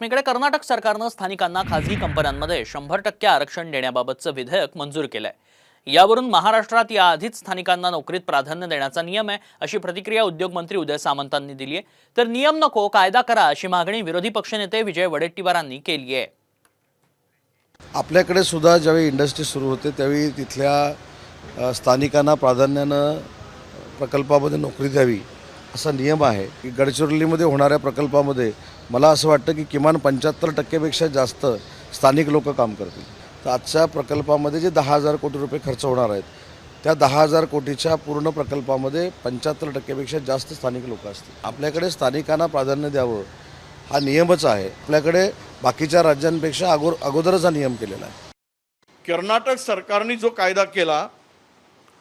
इकडे कर्नाटक सरकारनं स्थानिकांना खासगी कंपन्यांमध्ये शंभर टक्के आरक्षण देण्याबाबतचं विधेयक मंजूर केलंय. यावरून महाराष्ट्रात याआधीच स्थानिकांना नोकरीत प्राधान्य देण्याचा नियम आहे अशी प्रतिक्रिया उद्योगमंत्री उदय सामंतांनी दिली आहे तर नियम नको कायदा करा अशी मागणी विरोधी पक्षनेते विजय वडेट्टीवारांनी केली आहे आपल्याकडे सुद्धा ज्यावेळी इंडस्ट्री सुरू होते त्यावेळी तिथल्या स्थानिकांना प्राधान्यानं प्रकल्पामध्ये नोकरी द्यावी असा नियम आहे की गडचिरोलीमध्ये होणाऱ्या प्रकल्पामध्ये मला असं वाटतं की किमान पंच्याहत्तर टक्केपेक्षा जास्त स्थानिक लोक काम करतील. तर आजच्या प्रकल्पामध्ये जे दहा हजार कोटी रुपये खर्च होणार आहेत त्या दहा हजार कोटीच्या पूर्ण प्रकल्पामध्ये पंच्याहत्तर टक्केपेक्षा जास्त स्थानिक लोक असतील. आपल्याकडे स्थानिकांना प्राधान्य द्यावं हा नियमच आहे. आपल्याकडे बाकीच्या राज्यांपेक्षा अगो अगोदरच हा नियम केलेला आहे. कर्नाटक सरकारने जो कायदा केला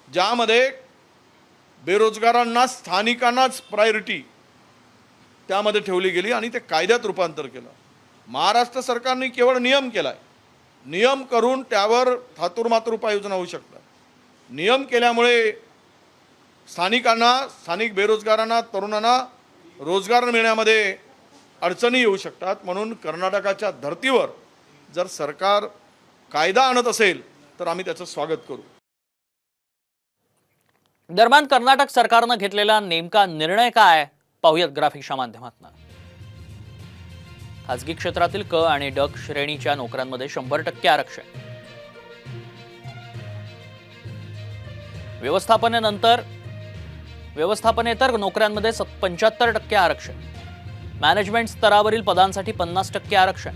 ज्यामध्ये बेरोजगारांना स्थानिकांनाच प्रायोरिटी त्यामध्ये ठेवली गेली आणि ते कायद्यात रूपांतर केलं. महाराष्ट्र सरकारने केवळ नियम केला आहे नियम करून त्यावर थातुरमातुर उपाययोजना होऊ शकतात. नियम केल्यामुळे स्थानिकांना स्थानिक बेरोजगारांना तरुणांना रोजगार मिळण्यामध्ये अडचणी येऊ शकतात. म्हणून कर्नाटकाच्या धर्तीवर जर सरकार कायदा आणत असेल तर आम्ही त्याचं स्वागत करू. दरम्यान कर्नाटक सरकारनं घेतलेला नेमका निर्णय काय? पाहूयात ग्राफिक्सच्या माध्यमातून. खासगी क्षेत्रातील क आणि डक श्रेणीच्या नोकऱ्यांमध्ये शंभर टक्के आरक्षण. व्यवस्थापनेनंतर व्यवस्थापनेतर नोकऱ्यांमध्ये पंच्याहत्तर टक्के आरक्षण. मॅनेजमेंट स्तरावरील पदांसाठी पन्नास टक्के आरक्षण.